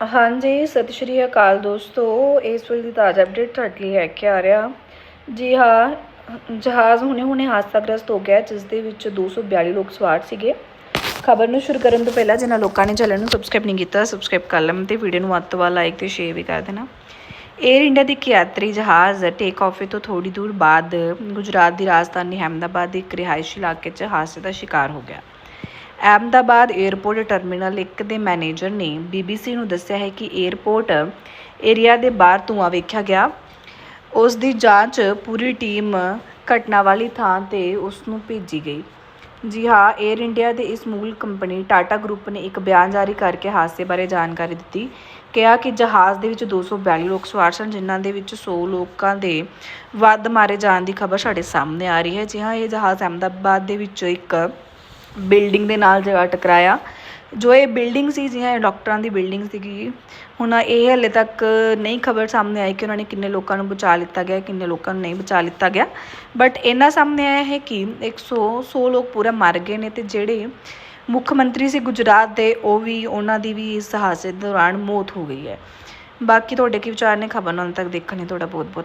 ਹਾਂਜੀ, ਸਤਿ ਸ਼੍ਰੀ ਅਕਾਲ ਦੋਸਤੋ। ਇਸ ਵੇਲੇ ਦੀ ਤਾਜ਼ਾ ਅਪਡੇਟ ਤੁਹਾਡੇ ਲਈ ਲੈ ਕੇ ਆ ਰਿਹਾ। ਜੀ ਹਾਂ, ਜਹਾਜ਼ ਹੁਣੇ-ਹੁਣੇ ਹਾਦਸਾਗ੍ਰਸਤ ਹੋ ਗਿਆ ਜਿਸ ਦੇ ਵਿੱਚ 242 ਲੋਕ ਸਵਾਰ ਸੀਗੇ। ਖਬਰ ਨੂੰ ਸ਼ੁਰੂ ਕਰਨ ਤੋਂ ਪਹਿਲਾਂ ਜਿਨ੍ਹਾਂ ਲੋਕਾਂ ਨੇ ਚੈਨਲ ਨੂੰ ਸਬਸਕ੍ਰਾਈਬ ਨਹੀਂ ਕੀਤਾ ਸਬਸਕ੍ਰਾਈਬ ਕਰ ਲਓ ਤੇ ਵੀਡੀਓ ਨੂੰ ਵੱਧ ਤੋਂ ਵੱਧ ਲਾਈਕ ਤੇ ਸ਼ੇਅਰ ਵੀ ਕਰ ਦੇਣਾ। 에ਅਰ ਇੰਡੀਆ ਦੀ ਇੱਕ ਯਾਤਰੀ ਜਹਾਜ਼ ਟੇਕ ਆਫ ਤੋਂ ਥੋੜੀ ਦੂਰ ਬਾਅਦ ਗੁਜਰਾਤ ਦੀ ਰਾਜਧਾਨੀ ਅਹਿਮਦਾਬਾਦ ਦੇ ਇੱਕ ਰਿਹਾਇਸ਼ੀ ਇਲਾਕੇ 'ਚ ਹਾਦਸੇ ਦਾ ਸ਼ਿਕਾਰ ਹੋ ਗਿਆ। ਅਹਿਮਦਾਬਾਦ ਏਅਰਪੋਰਟ ਟਰਮੀਨਲ 1 ਦੇ ਮੈਨੇਜਰ ਨੇ ਬੀਬੀਸੀ ਨੂੰ ਦੱਸਿਆ ਹੈ ਕਿ ਏਅਰਪੋਰਟ ਏਰੀਆ ਦੇ ਬਾਹਰ ਧੂੰਆਂ ਵੇਖਿਆ ਗਿਆ। ਉਸ ਦੀ ਜਾਂਚ ਪੂਰੀ ਟੀਮ ਘਟਨਾ ਵਾਲੀ ਥਾਂ ਤੇ ਉਸ ਨੂੰ ਭੇਜੀ ਗਈ। ਜੀ ਹਾਂ 에ਅਰ ਇੰਡੀਆ ਦੇ ਇਸ ਮੂਲ ਕੰਪਨੀ ਟਾਟਾ ਗਰੁੱਪ ਨੇ ਇੱਕ ਬਿਆਨ ਜਾਰੀ ਕਰਕੇ ਹਾਦਸੇ ਬਾਰੇ ਜਾਣਕਾਰੀ ਦਿੱਤੀ। ਕਿਹਾ ਕਿ ਜਹਾਜ਼ ਦੇ ਵਿੱਚ 242 ਲੋਕ ਸਵਾਰ ਸਨ, ਜਿਨ੍ਹਾਂ ਦੇ ਵਿੱਚ 100 ਲੋਕਾਂ ਦੇ ਵੱਧ ਮਾਰੇ ਜਾਣ ਦੀ ਖਬਰ ਸਾਡੇ ਸਾਹਮਣੇ ਆ ਰਹੀ ਹੈ। ਜੀ ਹਾਂ, ਇਹ ਜਹਾਜ਼ ਅਹਿਮਦਾਬਾਦ ਦੇ ਵਿੱਚ ਇੱਕ ਬਿਲਡਿੰਗ ਦੇ ਨਾਲ ਜਗ੍ਹਾ ਟਕਰਾਇਆ। ਜੋ ਇਹ ਬਿਲਡਿੰਗ ਸੀ ਜੀ ਇਹ ਡਾਕਟਰਾਂ ਦੀ ਬਿਲਡਿੰਗ ਸੀਗੀ, ਹੁਣ ਇਹ ਹਲੇ ਤੱਕ ਨਹੀਂ ਖਬਰ ਸਾਹਮਣੇ ਆਈ ਕਿ ਉਹਨਾਂ ਨੇ ਕਿੰਨੇ ਲੋਕਾਂ ਨੂੰ ਬਚਾ ਲਿੱਤਾ ਗਿਆ, ਕਿੰਨੇ ਲੋਕਾਂ ਨੂੰ ਨਹੀਂ ਬਚਾ ਲਿੱਤਾ ਗਿਆ। ਬਟ ਇਹਨਾਂ ਸਾਹਮਣੇ ਆਇਆ ਹੈ ਕਿ 100 100 ਲੋਕ ਪੂਰਾ ਮਰ ਗਏ ਨੇ ਤੇ ਜਿਹੜੇ ਮੁੱਖ ਮੰਤਰੀ ਸੀ ਗੁਜਰਾਤ ਦੇ, ਉਹ ਵੀ ਉਹਨਾਂ ਦੀ ਵੀ ਇਸ ਹਾਦਸੇ ਦੌਰਾਨ ਮੌਤ ਹੋ ਗਈ ਹੈ। ਬਾਕੀ ਤੁਹਾਡੇ ਕੀ ਵਿਚਾਰ ਨੇ? ਖਬਰ ਨੂੰ ਅੰਤ ਤੱਕ ਦੇਖਣ ਲਈ ਤੁਹਾਡਾ ਬਹੁਤ ਬਹੁਤ